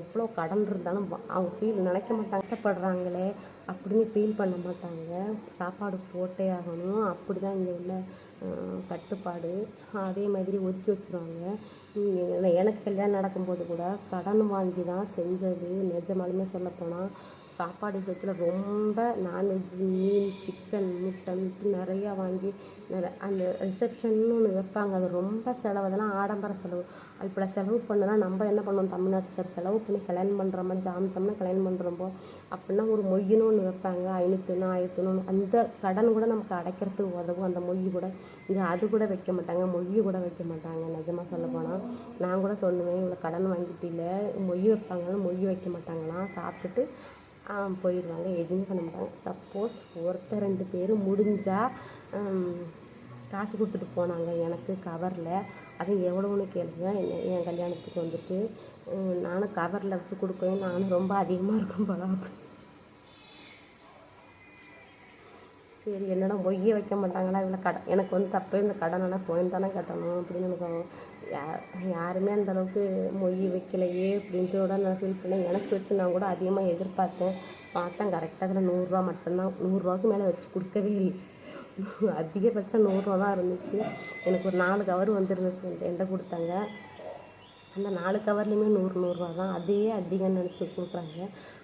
Speaker 1: எவ்வளோ கடன் இருந்தாலும் அவங்க ஃபீல் நினைக்க மாட்டாங்க. கஷ்டப்படுறாங்களே அப்படின்னு ஃபீல் பண்ண மாட்டாங்க. சாப்பாடு போட்டே ஆகணும். அப்படி தான் இங்கே உள்ள கட்டுப்பாடு. அதே மாதிரி ஒதுக்கி வச்சுருவாங்க. எனக்கு கல்யாணம் நடக்கும்போது கூட கடன் வாங்கி தான் செஞ்சது. நிஜமாலுமே சொல்லப்போனால் சாப்பாடு விஷயத்தில் ரொம்ப நான்வெஜ் மீன் சிக்கன் முட்டன் நிறையா வாங்கி நிற அந்த ரிசப்ஷன்னு ஒன்று வைப்பாங்க. அது ரொம்ப செலவு. அதெல்லாம் ஆடம்பர செலவு. இப்படி செலவு பண்ணலாம் நம்ம என்ன பண்ணுவோம் தமிழ்நாட்டு சார் செலவு பண்ணி கல்யாணம் பண்ணுறோமா ஜாம் ஜாம்னு கல்யாணம் பண்ணுறோமோ அப்படின்னா ஒரு மொய்யின்னு ஒன்று வைப்பாங்க. ஐநூற்றினு ஆயிரத்தி அந்த கடன் கூட நமக்கு அடைக்கிறதுக்கு உதவும். அந்த மொய் கூட. இங்கே அது கூட வைக்க மாட்டாங்க. மொய் கூட வைக்க மாட்டாங்க. நிஜமாக சொல்ல போனால் நான் கூட சொல்லுவேன் இவ்வளோ கடன் வாங்கிட்டு இல்லை மொய் வைப்பாங்கன்னா மொய் வைக்க மாட்டாங்களாம். சாப்பிட்டுட்டு போயிடுவாங்க. எதுவுமே பண்ண மாட்டாங்க சப்போஸ் ஒருத்தர் ரெண்டு பேர் முடிஞ்சால் காசு கொடுத்துட்டு போனாங்க. எனக்கு கவரில் அது எவ்வளோன்னு கேளுங்க. என்ன என் கல்யாணத்துக்கு வந்துட்டு நானும் கவரில் வச்சு கொடுக்குறேன். நானும் ரொம்ப அதிகமாக இருக்கும் போல. சரி என்னடா பொய்யே வைக்க மாட்டாங்களா? இவ்வளோ கடன் எனக்கு வந்து தப்பே இந்த கடனெல்லாம் சுயம் தானே கட்டணும் அப்படின்னு எனக்கு யா- யாருமே அந்த அளவுக்கு மொய் வைக்கலையே அப்படின்ட்டு கூட நான் ஃபீல் பண்ணேன். எனக்கு வச்சு நான் கூட அதிகமாக எதிர்பார்த்தேன். பார்த்தேன் கரெக்டாக அதில் நூறுரூவா மட்டும்தான் நூறுரூவாக்கு மேலே வச்சு கொடுக்கவே இல்லை. அதிகபட்சம் நூறுரூவா தான் இருந்துச்சு. எனக்கு ஒரு நாலு கவர் வந்துருந்துச்சு என்கிட்ட கொடுத்தாங்க. அந்த நாலு கவர்லேயுமே நூறு நூறுரூவா தான். அதையே அதிகம்னு நினச்சி கொடுக்குறாங்க.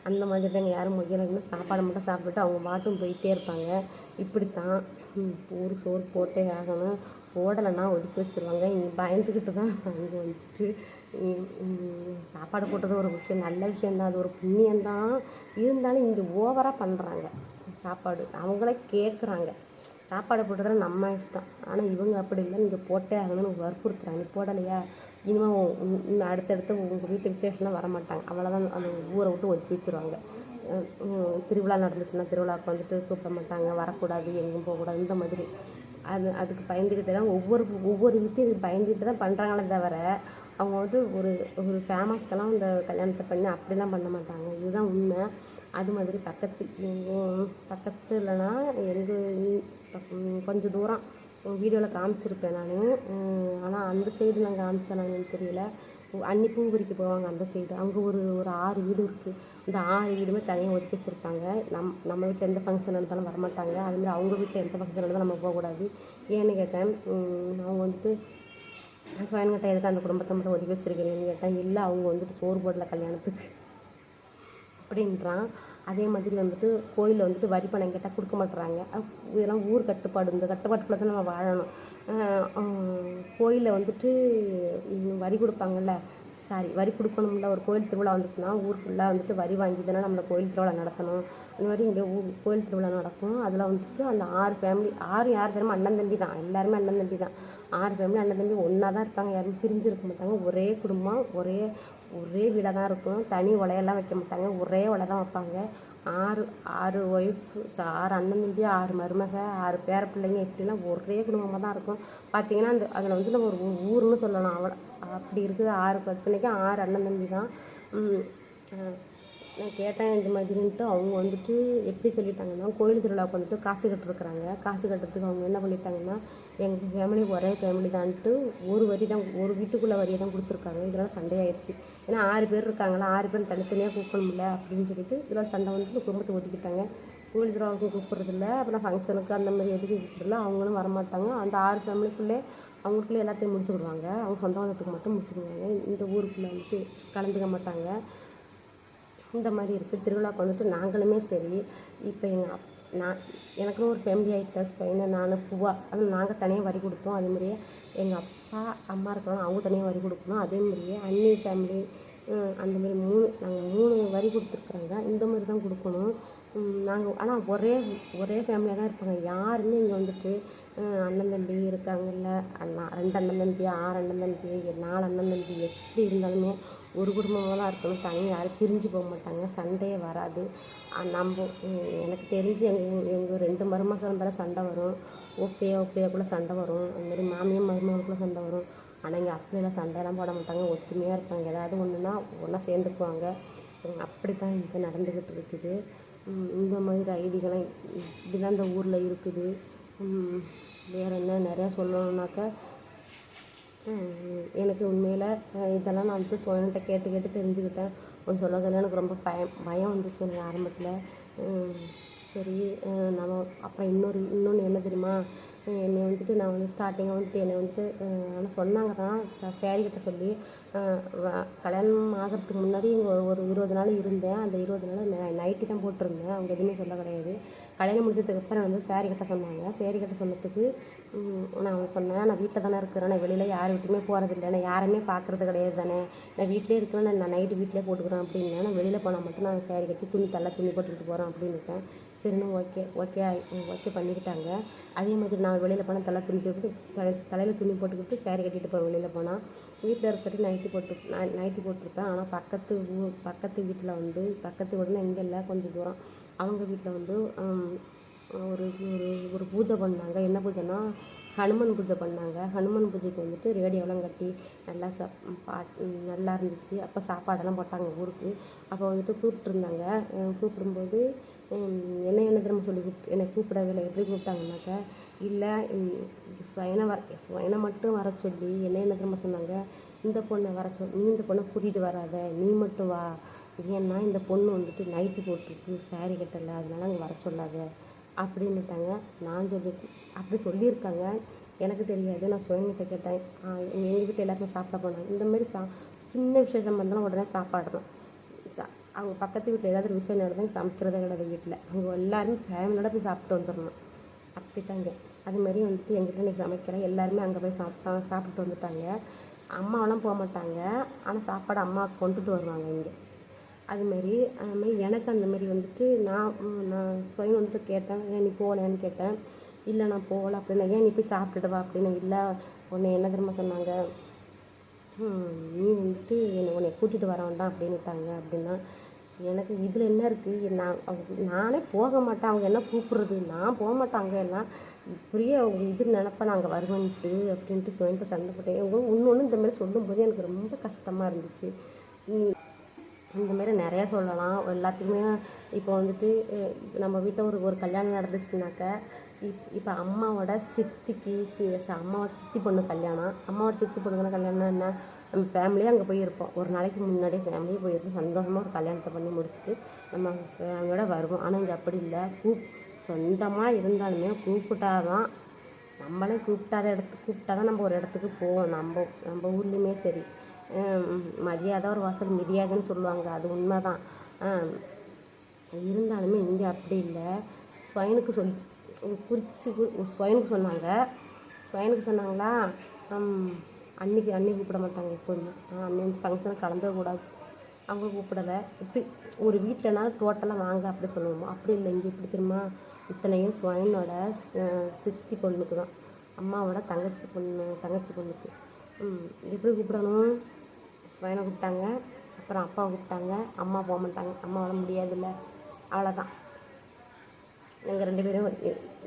Speaker 1: அந்த மாதிரி தாங்க யாரும் முக்கியம் சாப்பாடு மட்டும் சாப்பிட்டுட்டு அவங்க பாட்டும் போயிட்டே இருப்பாங்க. இப்படித்தான். ஒரு சோறு போட்டே ஆகணும். போடலைன்னா ஒதுக்கி வச்சிருவாங்க. இங்கே பயந்துக்கிட்டு தான் அங்கே வந்துட்டு சாப்பாடு போட்டது ஒரு விஷயம் நல்ல விஷயந்தான் அது ஒரு புண்ணியம்தான் இருந்தாலும் இங்கே ஓவராக பண்ணுறாங்க சாப்பாடு. அவங்களே கேட்குறாங்க சாப்பாடு போட்டதில் நம்ம இஷ்டம். ஆனால் இவங்க அப்படி இல்லை. நீங்கள் போட்டே ஆகணும்னு வற்புறுத்துறாங்க. நீ போடலையா? இனிமேல் இன்னும் அடுத்தடுத்து உங்கள் வீட்டு விசேஷம்லாம் வர மாட்டாங்க அவ்வளோதான் அந்த ஊரை விட்டு ஒதுக்கி வச்சுருவாங்க. திருவிழா நடந்துச்சுன்னா திருவிழாவுக்கு வந்துட்டு கூப்பிட மாட்டாங்க. வரக்கூடாது எங்கேயும் போகக்கூடாது இந்த மாதிரி. அது அதுக்கு பயந்துக்கிட்டே தான் ஒவ்வொரு ஒவ்வொரு வீட்டையும் இதுக்கு பயந்துக்கிட்டு தான் பண்ணுறாங்களே தவிர அவங்க வந்து ஒரு ஒரு ஃபேமஸ்க்கெல்லாம் இந்த கல்யாணத்தை பண்ணி அப்படிலாம் பண்ண மாட்டாங்க. இதுதான் உண்மை. அது மாதிரி பக்கத்து எங்கள் பக்கத்துலனா எங்கள் கொஞ்சம் தூரம். வீடியோவில் காமிச்சிருப்பேன் நான். ஆனால் அந்த சைடு நான் காமிச்சேன் நான் தெரியல. அன்னி பூ பறிக்க போவாங்க அந்த சைடு அங்கே ஒரு ஒரு ஆறு வீடு இருக்குது அந்த ஆறு வீடுமே தனியாக ஒதுக்கி வச்சுருப்பாங்க நம் நம்ம வீட்டில் எந்த ஃபங்க்ஷன் நடந்தாலும் வரமாட்டாங்க. அதுமாதிரி அவங்க வீட்டில் எந்த ஃபங்க்ஷன் நடந்தாலும் நம்ம போகக்கூடாது. ஏன்னு கேட்டேன் அவங்க வந்துட்டு சுயன்கிட்ட எதுக்கு அந்த குடும்பத்தை மட்டும் ஒதுக்கி வச்சிருக்கிறீங்கன்னு கேட்டேன். இல்லை அவங்க வந்துட்டு சோறு போடல கல்யாணத்துக்கு. அப்படின்றான். அதே மாதிரி வந்துட்டு கோயிலில் வந்துட்டு வரி பணம் கேட்டால் கொடுக்க மாட்டுறாங்க இதெல்லாம் ஊர் கட்டுப்பாடு இந்த கட்டுப்பாட்டுக்குள்ள தான் நம்ம வாழணும். கோயிலில் வந்துட்டு வரி கொடுப்பாங்கல்ல. சாரி வரி கொடுக்கணும்ல. ஒரு கோயில் திருவிழா வந்துச்சுன்னா ஊர் ஃபுல்லாக வந்துட்டு வரி வாங்கி தானே நம்மளை கோயில் திருவிழா நடத்தணும். அந்த மாதிரி இங்கே ஊ கோயில் திருவிழா நடக்கும். அதில் வந்துட்டு அந்த ஆறு ஃபேமிலி ஆறு யார் தெரியுமா? அண்ணன் தம்பி தான். எல்லாருமே அண்ணன் தம்பி தான். ஆறு ஃபேமிலி அண்ணன் தம்பி ஒன்றா தான் இருப்பாங்க. யாரும் பிரிஞ்சு இருக்க மாட்டாங்க. ஒரே குடும்பம் ஒரே ஒரே வீடாக தான் இருக்கும். தனி உலையெல்லாம் வைக்க மாட்டாங்க. ஒரே உலை தான் வைப்பாங்க. ஆறு ஆறு ஒய்ஃப் ஆறு அண்ணன் தம்பி ஆறு மருமக ஆறு பேர பிள்ளைங்க இப்படிலாம் ஒரே குடும்பமாக தான் இருக்கும். பார்த்தீங்கன்னா அந்த அதில் வந்து நம்ம ஒரு ஊ- ஊர்னு சொல்லலாம். அவ்வளோ அப்படி இருக்குது. ஆறு பத்தனைக்கு ஆறு அண்ணன் தம்பி தான் நான் கேட்டேன் இந்த மாதிரின்ட்டு அவங்க வந்துட்டு எப்படி சொல்லிட்டாங்கன்னா கோயில் திருவிழாவுக்கு வந்துட்டு காசு கட்டிருக்குறாங்க. காசு கட்டுறதுக்கு அவங்க என்ன பண்ணிட்டாங்கன்னா எங்கள் ஃபேமிலி ஒரே ஃபேமிலி தான்ட்டு ஒரு வரி தான் ஒரு வீட்டுக்குள்ளே வரியை தான் கொடுத்துருக்காங்க. இதெல்லாம் சண்டையாயிருச்சு ஏன்னா ஆறு பேர் இருக்காங்களா ஆறு பேர் தனித்தனியாக கூப்பிடணும்ல அப்படின்னு சொல்லிட்டு இதெல்லாம் சண்டை வந்துட்டு குடும்பத்தை ஒதுக்கிட்டாங்க. கோயில் திருவிழாவுக்கு கூப்பிட்றதில்ல. அப்புறம் ஃபங்க்ஷனுக்கு அந்த மாதிரி எதுக்கு கூப்பிட்றதில்ல அவங்களும் வரமாட்டாங்க. அந்த ஆறு ஃபேமிலிக்குள்ளே அவங்களுக்குள்ளே எல்லாத்தையும் முடிச்சுக்கிடுவாங்க. அவங்க சொந்த பந்தத்துக்கு மட்டும் முடிச்சுக்கிடுவாங்க. இந்த ஊருக்குள்ளே வந்துட்டு கலந்துக்க மாட்டாங்க. இந்த மாதிரி இருக்குது திருவிழாக்கு வந்துட்டு நாங்களுமே சரி இப்போ எங்கள் அப் நான் எனக்குன்னு ஒரு ஃபேமிலி ஆகிட்ட ஸ்பைனு நான் பூவா அதுவும் நாங்கள் தனியாக வரி கொடுத்தோம். அதே மாதிரியே எங்கள் அப்பா அம்மா இருக்கிறோம் அவங்க தனியாக வரி கொடுக்கணும். அதே மாதிரியே அண்ணி ஃபேமிலி அந்த மாதிரி மூணு நாங்கள் மூணு வரி கொடுத்துருக்குறாங்க. இந்த மாதிரி தான் கொடுக்கணும். நாங்கள் ஆனால் ஒரே ஒரே ஃபேமிலியாக தான் இருப்பாங்க. யாருமே இங்கே வந்துட்டு அண்ணன் தம்பி இருக்காங்கல்ல அண்ணா ரெண்டு அண்ணன் தம்பி ஆறு அண்ணன் தம்பி நாலு அண்ணன் தம்பி எப்படி இருந்தாலுமே ஒரு குடும்பமாக தான் இருக்கணும் தனியாக யாரும் பிரிஞ்சு போக மாட்டாங்க சண்டையே வராது. நம்ம எனக்கு தெரிஞ்சு எங்கள் எங்கள் ரெண்டு மருமகள் இருந்தாலும் சண்டை வரும். ஓப்பையா ஓப்பையாக்குள்ளே சண்டை வரும். அதுமாதிரி மாமியும் மாமியார் மருமகளுக்குள்ளே சண்டை வரும். ஆனால் இங்கே அப்படியெல்லாம் சண்டையெல்லாம் போட மாட்டாங்க ஒத்துமையாக இருப்பாங்க. ஏதாவது ஒன்றுனா ஒன்றா சேர்ந்துக்குவாங்க. அப்படி தான் இங்கே நடந்துக்கிட்டு இருக்குது. இந்த மாதிரி ஐதீகம்லாம் இப்படி தான் இந்த ஊரில் இருக்குது. வேறு வேற என்ன நிறையா சொல்லணுன்னாக்கா எனக்கு உண்மையில் இதெல்லாம் நான் வந்து பொண்ணுகிட்ட கேட்டு கேட்டு தெரிஞ்சுக்கிட்டேன். கொஞ்சம் சொல்ல சொல்ல எனக்கு ரொம்ப பயம் பயம் வந்துச்சு எனக்கு ஆரம்பத்தில். சரி நம்ம அப்புறம் இன்னொரு இன்னொன்று என்ன தெரியுமா? என்னை வந்துட்டு நான் வந்து ஸ்டார்டிங்காக வந்துட்டு என்னை வந்துட்டு ஆனால் சொன்னாங்க தான் சேரீ சொல்லி கல்யாணம் ஆகிறதுக்கு முன்னாடி இங்கே ஒரு இருபது நாள் இருந்தேன். அந்த இருபது நாள் நைட்டி தான் போட்டிருந்தேன். அவங்க எதுவுமே சொல்ல கிடையாது. கல்யாணம் முடிஞ்சதுக்கு அப்புறம் வந்து சேரீ கட்ட சொன்னாங்க. சேரீ கட்ட சொன்னதுக்கு நான் சொன்னேன். நான் வீட்டில் தானே இருக்கிறேன். நான் வெளியில் யார் வீட்டுக்குமே போகிறதில்ல நான் யாருமே பார்க்குறது கிடையாது தானே. நான் வீட்டிலே இருக்கிறேன் நான் நைட்டு வீட்டிலே போட்டுக்கிறேன் அப்படின்னா நான் வெளியில் போனால் மட்டும் நான் சேரீ கட்டி துணி தள்ள துணி போட்டுக்கிட்டு போகிறேன் அப்படின்னுட்டேன். சரின்னு ஓகே ஓகே ஓகே பண்ணிக்கிட்டாங்க. அதே மாதிரி நான் வெளியில் போனால் தலை துணி போட்டு தலை தலையில் துணி போட்டுக்கிட்டு சேரீ கட்டிட்டு போகிறேன் வெளியில் போனால் வீட்டில் இருக்கிறது நைட்டி போட்டு நான் நைட்டி போட்டிருப்பேன். ஆனால் பக்கத்து ஊர் பக்கத்து வீட்டில் வந்து பக்கத்து வீடுனா இங்கே இல்லை கொஞ்சம் தூரம். அவங்க வீட்டில் வந்து ஒரு ஒரு ஒரு பூஜை பண்ணாங்க. என்ன பூஜைனா ஹனுமன் பூஜை பண்ணாங்க. ஹனுமன் பூஜைக்கு வந்துட்டு ரேடியோலாம் கட்டி நல்லா ச பாட் நல்லா இருந்துச்சு. அப்போ சாப்பாடெல்லாம் போட்டாங்க ஊருக்கு. அப்போ வந்துட்டு கூப்பிட்ருந்தாங்க கூப்பிடும்போது என்ன என்ன திரும்ப சொல்லி கூப்பிட்டு என்னை கூப்பிடவே இல்லை. எப்படி கூப்பிட்டாங்கனாக்கா இல்லை ஸ்வயனை வர ஸ்வயனை மட்டும் வர சொல்லி என்ன என்ன திரும்ப சொன்னாங்க? இந்த பொண்ணை வர சொல் நீ இந்த பொண்ணை கூட்டிகிட்டு வராத நீ மட்டும் வா. ஏன்னா இந்த பொண்ணு வந்துட்டு நைட்டு போட்டிருக்கு சாரி கட்டலை அதனால அங்கே வர சொல்லாத அப்படின்னுட்டாங்க. நான் சொல்லி அப்படி சொல்லியிருக்காங்க. எனக்கு தெரியாது நான் சுயங்கிட்ட கேட்டேன். எங்கள் வீட்டில் எல்லாருமே சாப்பிட போனாங்க. இந்த மாதிரி சா சின்ன விஷயம் வந்தாலும் உடனே சாப்பாடுறோம் சா அவங்க பக்கத்து வீட்டில் ஏதாவது ஒரு விஷயம் நடந்தால் சமைக்கிறதே கிடையாது வீட்டில் அவங்க எல்லாருமே ஃபேமிலியோட போய் சாப்பிட்டு வந்துடணும் அப்படி தாங்க அது மாதிரி வந்துட்டு எங்கிட்ட இன்றைக்கி சமைக்கிறேன். எல்லாருமே அங்கே போய் சாப் சா சாப்பிட்டு வந்துட்டாங்க. அம்மாவெல்லாம் போக மாட்டாங்க. ஆனால் சாப்பாடு அம்மா கொண்டுட்டு வருவாங்க இங்கே. அதுமாரி அதுமாரி எனக்கு அந்த மாதிரி வந்துட்டு நான் நான் சுயம் வந்துட்டு கேட்டேன். ஏன் நீ போகலன்னு கேட்டேன். இல்லை நான் போகல அப்படின்னா ஏன் நீ போய் சாப்பிட்டுட்டு வா அப்படின்னு இல்லை உன்னை என்ன தெரியுமா சொன்னாங்க? நீ வந்துட்டு என்னை உன்னை கூட்டிகிட்டு வர வேண்டாம் அப்படின்னுட்டாங்க அப்படின்னா எனக்கு இதில் என்ன இருக்குது? நான் அவங்க நானே போக மாட்டேன். அவங்க என்ன கூப்பிட்றது? நான் போக மாட்டேன் அங்கே எல்லாம். இப்படியே அவங்க இது நினப்பேன். நான் அங்கே வருவேன்ட்டு அப்படின்ட்டு சொல்லிட்டு சண்டை போட்டேன். இவங்க இன்னொன்று இந்த மாதிரி சொல்லும்போது எனக்கு ரொம்ப கஷ்டமாக இருந்துச்சு. இந்த மாதிரி நிறையா சொல்லலாம். எல்லாத்துக்குமே இப்போ வந்துட்டு நம்ம வீட்டில் ஒரு ஒரு கல்யாணம் நடந்துச்சுனாக்க இப் இப்போ அம்மாவோட சித்திக்கு சி அம்மாவோட சித்தி பொண்ணு கல்யாணம். அம்மாவோட சித்தி பொண்ணுக்கான கல்யாணம் என்ன? நம்ம ஃபேமிலியாக அங்கே போயிருப்போம். ஒரு நாளைக்கு முன்னாடியே ஃபேமிலியே போயிருப்போம் சந்தோஷமாக ஒரு கல்யாணத்தை பண்ணி முடிச்சுட்டு நம்ம ஃபேமிலியோட வருவோம். ஆனால் இங்கே அப்படி இல்லை. கூப் சொந்தமாக இருந்தாலுமே கூப்பிட்டா தான் நம்மளே கூப்பிட்டாத இடத்துக்கு கூப்பிட்டா தான் நம்ம ஒரு இடத்துக்கு போவோம். நம்ம நம்ம ஊர்லேயுமே சரி. மரியாதை ஒரு வாசல் மிதியாதுன்னு சொல்லுவாங்க. அது உண்மை தான் இருந்தாலுமே இங்கே அப்படி இல்லை. ஸ்வைனுக்கு சொல் குறித்து ஸ்வைனுக்கு சொன்னாங்க. ஸ்வைனுக்கு சொன்னாங்களா? அன்னைக்கு அன்னைக்கு கூப்பிட மாட்டாங்க எப்போதுமே. ஆனால் அன்னைக்கு வந்து ஃபங்க்ஷன் கலந்துடக்கூடாது அவங்க கூப்பிடலை. இப்படி ஒரு வீட்டிலனாலும் டோட்டலாக வாங்க அப்படி சொல்லுவோம்? அப்படி இல்லை இங்கே இப்படி தெரியுமா? இத்தனையும் சுவையனோட சித்தி பொண்ணுக்கு தான். அம்மாவோட தங்கச்சி பொண்ணு தங்கச்சி பொண்ணுக்கு. எப்படி கூப்பிடணும்? ஸ்வைனை கூப்பிட்டாங்க. அப்புறம் அப்பாவை கூப்பிட்டாங்க. அம்மா போக மாட்டாங்க. அம்மாவால் முடியாதுல்ல. அவ்வளோதான் எங்கள் ரெண்டு பேரும்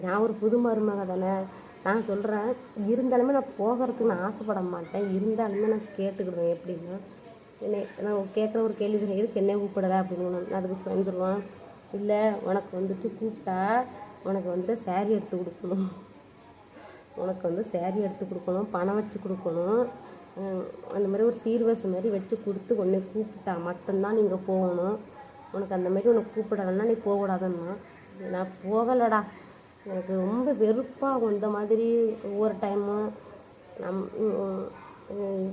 Speaker 1: நான் ஒரு புது மருமக தானே. நான் சொல்கிறேன் இருந்தாலுமே நான் போகிறதுக்கு நான் ஆசைப்பட மாட்டேன். இருந்தாலுமே நான் கேட்டுக்கிடுவேன் எப்படின்னா என்னை நான் கேட்குற ஒரு கேள்வி தானே, எதுக்கு என்ன கூப்பிடல அப்படின்னு நான் அதுக்கு சொல்லுவான். இல்லை உனக்கு வந்துட்டு கூப்பிட்டா உனக்கு வந்துட்டு சேரீ எடுத்து கொடுக்கணும். உனக்கு வந்து சேரீ எடுத்து கொடுக்கணும் பணம் வச்சு கொடுக்கணும். அந்த மாதிரி ஒரு சீர்வரிசை மாதிரி வச்சு கொடுத்து உன்னை கூப்பிட்டா மட்டும்தான் நீங்கள் போகணும். உனக்கு அந்த மாதிரி உனக்கு கூப்பிடலைன்னா நீ போகக்கூடாதுன்னா நான் போகலடா. எனக்கு ரொம்ப வெறுப்பாகும் இந்த மாதிரி ஒவ்வொரு டைமும் நம் உம்,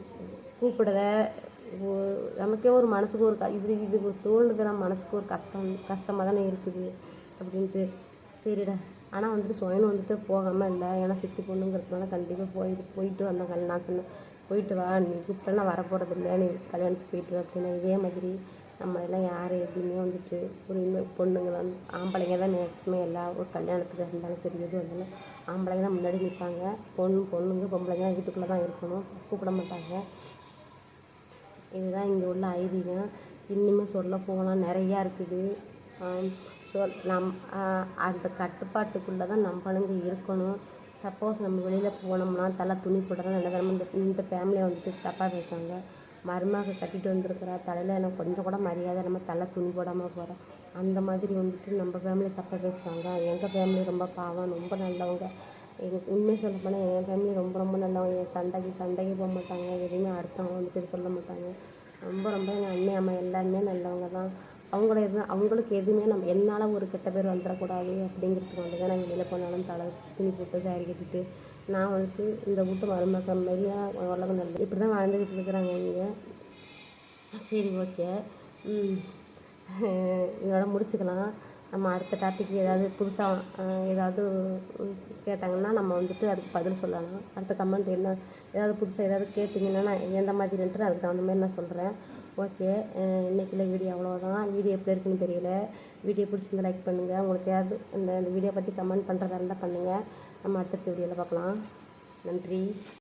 Speaker 1: நமக்கே ஒரு மனசுக்கு ஒரு க இது இது தோணுது நம்ம மனசுக்கு ஒரு கஷ்டம் கஷ்டமாக தானே இருக்குது அப்படின்ட்டு. சரிடா. ஆனால் வந்துட்டு சுயன் வந்துட்டு போகாமல் இல்லை. ஏன்னா சித்தி பொண்ணுங்கிறதுனால கண்டிப்பாக போயிட்டு போயிட்டு வந்தேன் கல் நான் சொன்னேன் போயிட்டு வா. நீ கூப்பிட்டா நான் வரப்போகிறது இல்லை. நீ கல்யாணத்துக்கு போயிட்டு வா அப்படின்னா இதே மாதிரி நம்ம எல்லாம் யார் எதுவுமே வந்துட்டு ஒரு இன்னும் வந்து ஆம்பளைங்க தான் மேக்ஸிமம் எல்லா ஒரு கல்யாணத்துக்கு இருந்தாலும் சரி எதுவும் இருந்தாலும் ஆம்பளைங்க தான் முன்னாடி நிற்பாங்க. பொண்ணு பொண்ணுங்க பொம்பளைங்க வீட்டுக்குள்ளே தான் இருக்கணும். கூப்பிட மாட்டாங்க. இதுதான் இங்கே உள்ள ஐதீகம். இன்னுமே சொல்ல போனால் நிறையா இருக்குது. சொல் நம் அந்த கட்டுப்பாட்டுக்குள்ளே தான் நம்மளுங்க இருக்கணும். சப்போஸ் நம்ம வெளியில் போனோம்னா தலை துணி போடுறதா நினைக்கிறோம் இந்த இந்த ஃபேமிலியை வந்துட்டு தப்பாக பேசுவாங்க. மருமக கட்டிட்டு வந்திருக்கிறா. தலையில் எனக்கு கொஞ்சம் கூட மரியாதை நம்ம தலை துணி போடாமல் போகிறோம் அந்த மாதிரி வந்துட்டு நம்ம ஃபேமிலி தப்பாக பேசுவாங்க. எங்கள் ஃபேமிலி ரொம்ப பாவம் ரொம்ப நல்லவங்க. எங்கள் உண்மை சொல்ல போனால் என் ஃபேமிலி ரொம்ப ரொம்ப நல்லவங்க. என் சண்டைக்கு சண்டைக்கு போக மாட்டாங்க. எதுவுமே அடுத்தவங்க வந்துட்டு சொல்ல மாட்டாங்க. ரொம்ப ரொம்ப எங்கள் அண்ணன் அம்மா எல்லாருமே நல்லவங்க தான். அவங்கள எதுவும் அவங்களுக்கு எதுவுமே நம்ம என்னால் ஒரு கெட்ட பேர் வந்துடக்கூடாது அப்படிங்கிறதுக்கு வந்து தான் நான் வெளியில் போனாலும் தலை துணி போட்டு சாரி கட்டிட்டு நான் வந்துட்டு இந்த வீட்டு மருமக்கள் மாதிரி உலகம் நல்ல இப்படி தான் வாழ்ந்துக்கிட்டு இருக்கிறாங்க இங்கே சரி ஓகே. இதோட முடிச்சுக்கலாம். நம்ம அடுத்த டாபிக் ஏதாவது புதுசாக ஏதாவது கேட்டாங்கன்னா நம்ம வந்துட்டு அதுக்கு பதில் சொல்லலாம். அடுத்த கமெண்ட் என்ன ஏதாவது புதுசாக ஏதாவது கேட்டிங்கன்னா நான் எந்த மாதிரின்ட்டு அதுக்கு தகுந்த மாதிரி நான் சொல்கிறேன் ஓகே. இன்றைக்குள்ள வீடியோ அவ்வளோதான் வீடியோ எப்படி இருக்குன்னு தெரியல. வீடியோ பிடிச்சிருந்து லைக் பண்ணுங்கள் உங்களுக்கு ஏதாவது இந்த இந்த வீடியோ பற்றி கமெண்ட் பண்ணுறதா இருந்தால் பண்ணுங்கள் நம்ம அடுத்த வீடியோவில் பார்க்கலாம். நன்றி.